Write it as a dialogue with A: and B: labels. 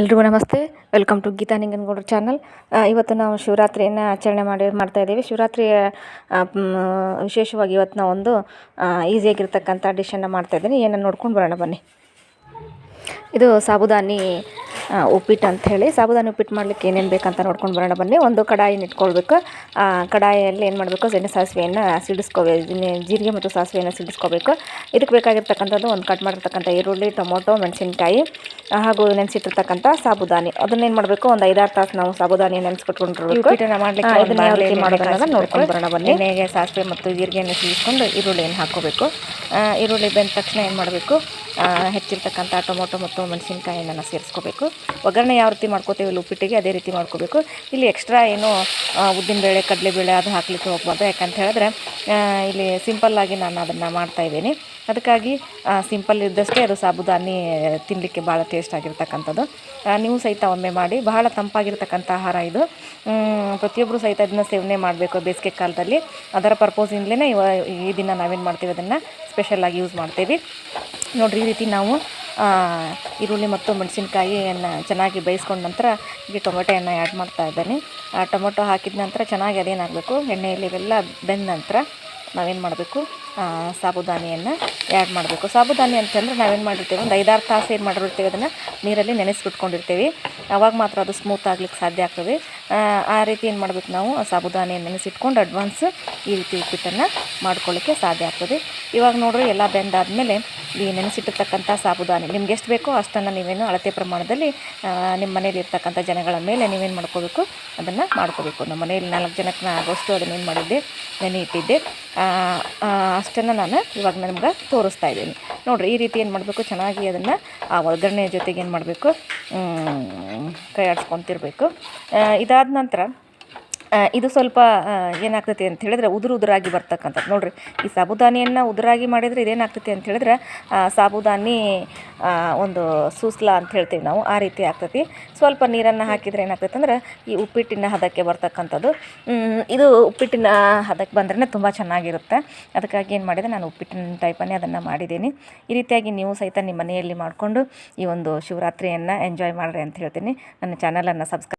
A: ಎಲ್ರಿಗೂ ನಮಸ್ತೆ. Welcome to Geeta Ninganagoudra channel ಇವತ್ತು ನಾವು ಶಿವರಾತ್ರಿಯನ್ನು ಆಚರಣೆ ಮಾಡಿ, ಮಾಡ್ತಾ ಇದ್ದೀವಿ. ಶಿವರಾತ್ರಿಯ ವಿಶೇಷವಾಗಿ ಇವತ್ತು ನಾವು ಒಂದು ಈಸಿಯಾಗಿರ್ತಕ್ಕಂಥ ಡಿಶನ್ನು ಮಾಡ್ತಾ ಇದ್ದೀನಿ. ಏನನ್ನು ನೋಡ್ಕೊಂಡು ಬರೋಣ ಬನ್ನಿ. ಇದು ಸಾಬುದಾನಿ ಉಪ್ಪಿಟ್ಟು ಅಂತ ಹೇಳಿ. ಸಾಬುದಾನಿ ಉಪ್ಪಿಟ್ಟು ಮಾಡಲಿಕ್ಕೆ ಏನೇನು ಬೇಕಂತ ನೋಡ್ಕೊಂಡು ಬರೋಣ ಬನ್ನಿ. ಒಂದು ಕಡಾಯಿನ ಇಟ್ಕೊಳ್ಬೇಕು. ಕಡಾಯಿಯಲ್ಲಿ ಏನು ಮಾಡಬೇಕು? ಎಣ್ಣೆ ಸಾಸಿವೆಯನ್ನು ಸಿಡಿಸ್ಕೋಬೇಕು ಜೀರಿಗೆ ಮತ್ತು ಸಾಸಿವೆಯನ್ನು ಸಿಡಿಸ್ಕೋಬೇಕು. ಇದಕ್ಕೆ ಬೇಕಾಗಿರ್ತಕ್ಕಂಥದ್ದು ಒಂದು ಕಟ್ ಮಾಡಿರ್ತಕ್ಕಂಥ ಈರುಳ್ಳಿ, ಟೊಮೊಟೊ, ಮೆಣಸಿನ್ಕಾಯಿ ಹಾಗೂ ನೆನೆಸಿಟ್ಟಿರ್ತಕ್ಕಂಥ ಸಾಬುದಾನಿ. ಅದನ್ನ ಏನ್ ಮಾಡಬೇಕು? ಒಂದು ಐದಾರು ತಾಸು ನಾವು ಸಾಬುದಾನಿ ನೆನೆಸ್ಕೊಟ್ಕೊಂಡಿರ್ಬೇಕು. ಮಾಡಲಿಕ್ಕೆ ಯಾವ ರೀತಿ ನೋಡ್ಕೊಂಡು ಬರೋಣ ಬನ್ನಿ ಎಣ್ಣೆಗೆ ಸಾಸಿವೆ ಮತ್ತು ಜೀರಿಗೆಯನ್ನು ಸೀಸ್ಕೊಂಡು ಈರುಳ್ಳಿಯನ್ನು ಹಾಕೋಬೇಕು ಆ, ಈರುಳ್ಳಿ ಬೆಂದ ತಕ್ಷಣ ಏನು ಮಾಡಬೇಕು? ಹೆಚ್ಚಿರ್ತಕ್ಕಂಥ ಟೊಮೊಟೊ ಮತ್ತು ಮೆಣಸಿನ್ಕಾಯಿಯನ್ನು ಸೇರಿಸ್ಕೋಬೇಕು. ಒಗ್ಗರಣೆ ಯಾವ ರೀತಿ ಮಾಡ್ಕೋತೀವಿ ಇಲ್ಲಿ ಉಪ್ಪಿಟ್ಟಿಗೆ ಅದೇ ರೀತಿ ಮಾಡ್ಕೋಬೇಕು. ಇಲ್ಲಿ ಎಕ್ಸ್ಟ್ರಾ ಏನು ಉದ್ದಿನ ಬೇಳೆ ಅದು ಹಾಕ್ಲಿಕ್ಕೆ ಹೋಗ್ಬಾರ್ದು. ಯಾಕಂತ ಹೇಳಿದ್ರೆ ಇಲ್ಲಿ ಸಿಂಪಲ್ಲಾಗಿ ನಾನು ಅದನ್ನು ಮಾಡ್ತಾ ಇದ್ದೀನಿ. ಅದಕ್ಕಾಗಿ ಸಿಂಪಲ್ ಇದ್ದಷ್ಟೇ ಅದು ಸಾಬುದಾನಿ ತಿನ್ನಲಿಕ್ಕೆ ಭಾಳ ಟೇಸ್ಟ್ ಆಗಿರ್ತಕ್ಕಂಥದ್ದು. ನೀವು ಸಹಿತ ಒಮ್ಮೆ ಮಾಡಿ. ಬಹಳ ತಂಪಾಗಿರ್ತಕ್ಕಂಥ ಆಹಾರ ಇದು. ಪ್ರತಿಯೊಬ್ಬರು ಸಹಿತ ಇದನ್ನ ಸೇವನೆ ಮಾಡಬೇಕು ಬೇಸಿಗೆ ಕಾಲದಲ್ಲಿ. ಅದರ ಪರ್ಪೋಸಿಂದಲೇ ಇವ, ಈ ದಿನ ನಾವೇನು ಮಾಡ್ತೀವಿ ಅದನ್ನು ಸ್ಪೆಷಲ್ಲಾಗಿ ಯೂಸ್ ಮಾಡ್ತೀವಿ. ನೋಡಿರಿ ಈ ರೀತಿ ನಾವು ಈರುಳ್ಳಿ ಮತ್ತು ಮೆಣಸಿನ್ಕಾಯಿಯನ್ನು ಚೆನ್ನಾಗಿ ಬೇಯಿಸ್ಕೊಂಡ ನಂತರ ಈ ಟೊಮೆಟೊಯನ್ನು ಆ್ಯಡ್ ಮಾಡ್ತಾ ಇದ್ದೇನೆ. ಆ ಟೊಮೊಟೊ ಹಾಕಿದ ನಂತರ ಚೆನ್ನಾಗಿ ಅದೇನಾಗಬೇಕು ಎಣ್ಣೆಯಲ್ಲಿ ಇವೆಲ್ಲ ಬೆಂದ ನಂತರ ನಾವೇನು ಮಾಡಬೇಕು ಸಾಬುದಾನಿಯನ್ನು ಆ್ಯಡ್ ಮಾಡಬೇಕು. ಸಾಬುದಾನಿ ಅಂತಂದರೆ ನಾವೇನು ಮಾಡಿರ್ತೀವಿ ಒಂದು ಐದಾರು ತಾಸು ಏನು ಮಾಡಿರ್ತೀವಿ ಅದನ್ನು ನೀರಲ್ಲಿ ನೆನೆಸಿಬಿಟ್ಕೊಂಡಿರ್ತೀವಿ. ಆವಾಗ ಮಾತ್ರ ಅದು ಸ್ಮೂತ್ ಆಗ್ಲಿಕ್ಕೆ ಸಾಧ್ಯ ಆಗ್ತದೆ. ಆ, ಆ ರೀತಿ ಏನು ಮಾಡಬೇಕು ನಾವು ಸಾಬುದಾನಿಯನ್ನು ನೆನೆಸಿಟ್ಕೊಂಡು ಅಡ್ವಾನ್ಸ್ ಈ ರೀತಿ ಉಪ್ಪಿಟ್ಟನ್ನು ಮಾಡ್ಕೊಳ್ಳಿಕ್ಕೆ ಸಾಧ್ಯ ಆಗ್ತದೆ. ಇವಾಗ ನೋಡ್ರಿ ಎಲ್ಲ ಬೆಂದಾದಮೇಲೆ ಈ ನೆನೆಸಿಟ್ಟಿರ್ತಕ್ಕಂಥ ಸಾಬುದಾನಿ. ನಿಮ್ಗೆ ಎಷ್ಟು ಬೇಕೋ ಅಷ್ಟನ್ನು ನೀವೇನು ಅಳತೆ ಪ್ರಮಾಣದಲ್ಲಿ ನಿಮ್ಮ ಮನೇಲಿ ಇರ್ತಕ್ಕಂಥ ಜನಗಳ ಮೇಲೆ ನೀವೇನು ಮಾಡ್ಕೋಬೇಕು, ಅದನ್ನು ಮಾಡ್ಕೋಬೇಕು. ನಮ್ಮ ಮನೆಯಲ್ಲಿ ನಾಲ್ಕು ಜನಕ್ಕೆ ಆಗೋಷ್ಟು ಅದನ್ನೇನು ಮಾಡಿದ್ದೆ, ನೆನೆ ಇಟ್ಟಿದ್ದೆ. ಅಷ್ಟನ್ನು ನಾನು ಇವಾಗ ನಿಮ್ಗೆ ತೋರಿಸ್ತಾ ಇದ್ದೀನಿ. ನೋಡಿರಿ, ಈ ರೀತಿ ಏನು ಮಾಡಬೇಕು, ಚೆನ್ನಾಗಿ ಅದನ್ನು ಆ ಒಗ್ಗರಣೆ ಜೊತೆಗೆ ಏನು ಮಾಡಬೇಕು ಕೈ ಆಡಿಸ್ಕೊತಿರ್ಬೇಕು ಇದಾದ ನಂತರ ಇದು ಸ್ವಲ್ಪ ಏನಾಗ್ತೈತಿ ಅಂತ ಹೇಳಿದ್ರೆ ಉದುರು ಉದುರಾಗಿ ಬರ್ತಕ್ಕಂಥದ್ದು. ನೋಡಿರಿ, ಈ ಸಾಬುದಾನಿಯನ್ನು ಉದುರಾಗಿ ಮಾಡಿದರೆ ಇದೇನಾಗ್ತೈತಿ ಅಂತ ಹೇಳಿದ್ರೆ ಸಾಬುದಾನಿ ಒಂದು ಸೂಸ್ಲ ಅಂತ ಹೇಳ್ತೀವಿ ನಾವು, ಆ ರೀತಿ ಆಗ್ತೈತಿ. ಸ್ವಲ್ಪ ನೀರನ್ನು ಹಾಕಿದರೆ ಏನಾಗ್ತೈತೆ ಅಂದ್ರೆ, ಈ ಉಪ್ಪಿಟ್ಟಿನ ಹದಕ್ಕೆ ಬರ್ತಕ್ಕಂಥದ್ದು. ಇದು ಉಪ್ಪಿಟ್ಟಿನ ಹದಕ್ಕೆ ಬಂದ್ರೆ ತುಂಬ ಚೆನ್ನಾಗಿರುತ್ತೆ. ಅದಕ್ಕಾಗಿ ಏನು ಮಾಡಿದೆ, ನಾನು ಉಪ್ಪಿಟ್ಟಿನ ಟೈಪನ್ನೇ ಅದನ್ನು ಮಾಡಿದ್ದೀನಿ. ಈ ರೀತಿಯಾಗಿ ನೀವು ಸಹಿತ ನಿಮ್ಮ ಮನೆಯಲ್ಲಿ ಮಾಡಿಕೊಂಡು ಈ ಒಂದು ಶಿವರಾತ್ರಿಯನ್ನು ಎಂಜಾಯ್ ಮಾಡಿರಿ ಅಂತ ಹೇಳ್ತೀನಿ. ನನ್ನ ಚಾನಲನ್ನು ಸಬ್ಸ್ಕ್ರೈಬ್